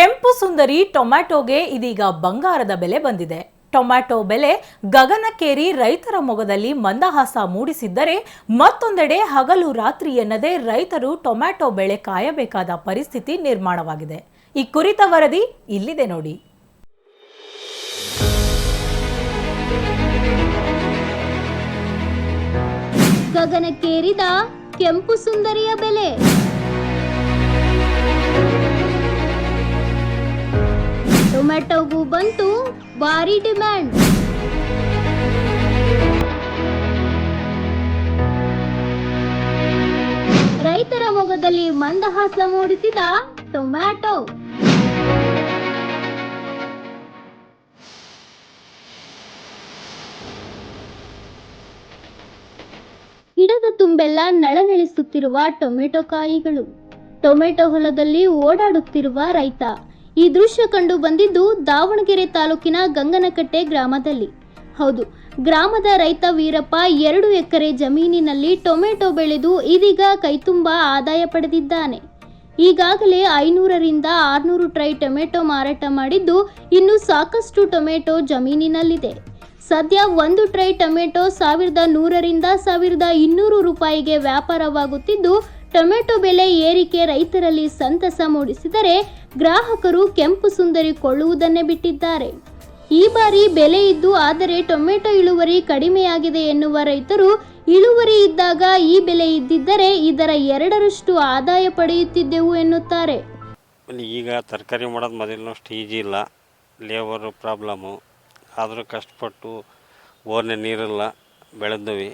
ಕೆಂಪು ಸುಂದರಿ ಟೊಮ್ಯಾಟೊಗೆ ಇದೀಗ ಬಂಗಾರದ ಬೆಲೆ ಬಂದಿದೆ. ಟೊಮ್ಯಾಟೊ ಬೆಲೆ ಗಗನಕ್ಕೇರಿ ರೈತರ ಮೊಗದಲ್ಲಿ ಮಂದಹಾಸ ಮೂಡಿಸಿದ್ದರೆ ಮತ್ತೊಂದೆಡೆ ಹಗಲು ರಾತ್ರಿ ಎನ್ನದೇ ರೈತರು ಟೊಮ್ಯಾಟೊ ಬೆಳೆ ಕಾಯಬೇಕಾದ ಪರಿಸ್ಥಿತಿ ನಿರ್ಮಾಣವಾಗಿದೆ. ಈ ಕುರಿತ ವರದಿ ಇಲ್ಲಿದೆ ನೋಡಿ. ಗಗನಕ್ಕೇರಿದ ಕೆಂಪು ಸುಂದರಿಯ ಬೆಲೆ. ಟೊಮೆಟೊಗೂ ಬಂತು ಭಾರಿ ಡಿಮ್ಯಾಂಡ್ ರೈತರ ಮೊಗದಲ್ಲಿ ಮಂದಹಾಸ ಮೂಡಿಸಿದ ಟೊಮ್ಯಾಟೊ ಗಿಡದ ತುಂಬೆಲ್ಲ ನಳನಳಿಸುತ್ತಿರುವ ಟೊಮೆಟೊ ಕಾಯಿಗಳು. ಟೊಮೆಟೊ ಹೊಲದಲ್ಲಿ ಓಡಾಡುತ್ತಿರುವ ರೈತ. ಈ ದೃಶ್ಯ ಕಂಡು ಬಂದಿದ್ದು ದಾವಣಗೆರೆ ತಾಲೂಕಿನ ಗಂಗನಕಟ್ಟೆ ಗ್ರಾಮದಲ್ಲಿ. ಹೌದು, ಗ್ರಾಮದ ರೈತ ವೀರಪ್ಪ ಎರಡು ಎಕರೆ ಜಮೀನಿನಲ್ಲಿ ಟೊಮೆಟೊ ಬೆಳೆದು ಇದೀಗ ಕೈತುಂಬ ಆದಾಯ ಪಡೆದಿದ್ದಾನೆ. ಈಗಾಗಲೇ ಐನೂರರಿಂದ ಆರುನೂರು ಟ್ರೈ ಟೊಮೆಟೊ ಮಾರಾಟ ಮಾಡಿದ್ದು ಇನ್ನು ಸಾಕಷ್ಟು ಟೊಮೆಟೊ ಜಮೀನಿನಲ್ಲಿದೆ. ಸದ್ಯ ಒಂದು ಟ್ರೈ ಟೊಮೆಟೊ ಸಾವಿರದ ನೂರರಿಂದ ಸಾವಿರದ ಇನ್ನೂರು ರೂಪಾಯಿಗೆ ವ್ಯಾಪಾರವಾಗುತ್ತಿದ್ದು, ಟೊಮೆಟೊ ಬೆಲೆ ಏರಿಕೆ ರೈತರಲ್ಲಿ ಸಂತಸ ಮೂಡಿಸಿದರೆ ಗ್ರಾಹಕರು ಕೆಂಪು ಸುಂದರಿ ಕೊಳ್ಳುವುದನ್ನೇ ಬಿಟ್ಟಿದ್ದಾರೆ. ಈ ಬಾರಿ ಬೆಲೆ ಇದ್ದು ಆದರೆ ಟೊಮೆಟೊ ಇಳುವರಿ ಕಡಿಮೆಯಾಗಿದೆ ಎನ್ನುವ ರೈತರು ಇಳುವರಿ ಇದ್ದಾಗ ಈ ಬೆಲೆ ಇದ್ದಿದ್ದರೆ ಇದರ ಎರಡರಷ್ಟು ಆದಾಯ ಪಡೆಯುತ್ತಿದ್ದೆವು ಎನ್ನುತ್ತಾರೆ. ಈಗ ತರಕಾರಿ ಮಾಡೋದು ಮೊದಲಿನಷ್ಟು ಈಜಿ ಇಲ್ಲ, ಲೇಬರ್ ಪ್ರಾಬ್ಲಮ್ಮು ಆದರೂ ಕಷ್ಟಪಟ್ಟು ಬೋರ್ನೆ ನೀರಿಲ್ಲ ಬೆಳೆದ್ವಿ.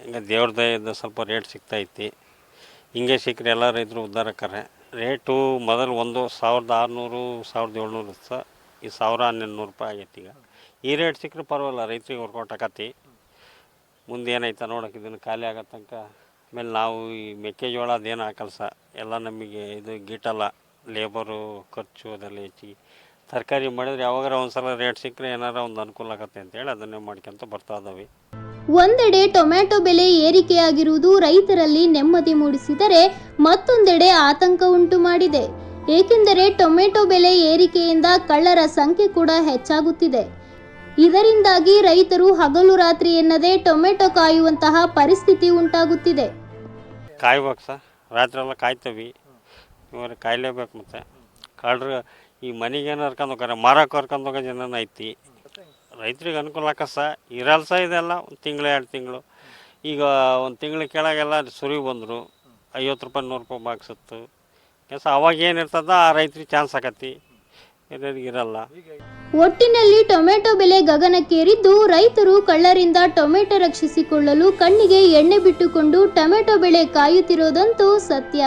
ಹಿಂಗೆ ದೇವ್ರ ಸ್ವಲ್ಪ ರೇಟ್ ಸಿಗ್ತೈತಿ ಹಿಂಗೆ ಸಿಕ್ಕರೆ ಎಲ್ಲ ರೈತರು ಉದ್ಧಾರಕ್ಕಾರೆ ರೇಟು ಮೊದಲು ಒಂದು ಸಾವಿರದ ಆರುನೂರು, ಸಾವಿರದ ಏಳ್ನೂರು ಸಹ ಈ ಸಾವಿರ ಹನ್ನೆರಡು ನೂರು ರೂಪಾಯಿ ಆಗೈತಿ ಈಗ. ಈ ರೇಟ್ ಸಿಕ್ಕರೆ ಪರವಾಗಿಲ್ಲ, ರೈತರಿಗೆ ವರ್ಕೌಟ್ ಮುಂದೆ ಏನೈತೆ ನೋಡೋಕೆ ಇದನ್ನು ಖಾಲಿ ಆಗೋ ತನಕ, ಆಮೇಲೆ ನಾವು ಈ ಮೆಕ್ಕೆಜೋಳ ಅದೇನು ಹಾಕಲ್ಸ ಎಲ್ಲ ನಮಗೆ ಇದು ಗಿಟಲ್ಲ ಲೇಬರು, ಖರ್ಚು ಅದೆಲ್ಲ ಹೆಚ್ಚಿಗೆ. ತರಕಾರಿ ಮಾಡಿದ್ರೆ ಯಾವಾಗಾರ ಒಂದು ಸಲ ರೇಟ್ ಸಿಕ್ಕರೆ ಏನಾರ ಒಂದು ಅನುಕೂಲ ಆಗತ್ತೆ ಅಂತೇಳಿ ಅದನ್ನೇ ಮಾಡ್ಕೊಂತ ಬರ್ತಾ ಇದ್ದಾವೆ. ಒಂದೆಡೆ ಟೊಮ್ಯಾಟೊ ಬೆಲೆ ಏರಿಕೆಯಾಗಿರುವುದು ರೈತರಲ್ಲಿ ನೆಮ್ಮದಿ ಮೂಡಿಸಿದರೆ ಮತ್ತೊಂದೆಡೆ ಆತಂಕ ಉಂಟು ಮಾಡಿದೆ. ಏಕೆಂದರೆ ಟೊಮೆಟೊ ಬೆಲೆ ಏರಿಕೆಯಿಂದ ಕಳ್ಳರ ಸಂಖ್ಯೆ ಕೂಡ ಹೆಚ್ಚಾಗುತ್ತಿದೆ. ಇದರಿಂದಾಗಿ ರೈತರು ಹಗಲು ರಾತ್ರಿ ಎನ್ನದೆ ಟೊಮೆಟೊ ಕಾಯುವಂತಹ ಪರಿಸ್ಥಿತಿ ಉಂಟಾಗುತ್ತಿದೆ. ಕಾಯ್ಬೇಕು ಸರ್. ರಾತ್ರಿ ಎಲ್ಲ ಮತ್ತೆ. ಕಳ್ಳರು ಈ ಮನೆಗೆ ಏನು ಹರ್ಕೊಂಡು ಹೋಗಾರೆ ಮಾರಕ್ಕೆ ಹರ್ಕೊಂಡು ಹೋಗೋ ಜನನ ಐತಿ. ರೈತರಿಗೆ ಅನುಕೂಲ ಆಕಸ ಇರಲ್ಲ ಸಹ ಇದೆಲ್ಲ ಒಂದು ತಿಂಗಳು, ಎರಡು ತಿಂಗಳು. ಈಗ ಒಂದು ತಿಂಗಳ ಕೆಳಗೆಲ್ಲ ಸುರಿ ಬಂದರು, ಐವತ್ತು ರೂಪಾಯಿ, ನೂರು ರೂಪಾಯಿ ಬಾಕ್ಸತ್ತು ಕೆಲಸ ಅವಾಗ ಏನಿರ್ತದ ಆ ರೈತರಿಗೆ ಚಾನ್ಸ್ ಬೇರೆಯವ್ರಿಗೆ ಇರಲ್ಲ. ಒಟ್ಟಿನಲ್ಲಿ ಟೊಮೆಟೊ ಬೆಲೆ ಗಗನಕ್ಕೇರಿದ್ದು, ರೈತರು ಕಳ್ಳರಿಂದ ಟೊಮೆಟೊ ರಕ್ಷಿಸಿಕೊಳ್ಳಲು ಕಣ್ಣಿಗೆ ಎಣ್ಣೆ ಬಿಟ್ಟುಕೊಂಡು ಟೊಮೆಟೊ ಬೆಳೆ ಕಾಯುತ್ತಿರುವುದಂತೂ ಸತ್ಯ.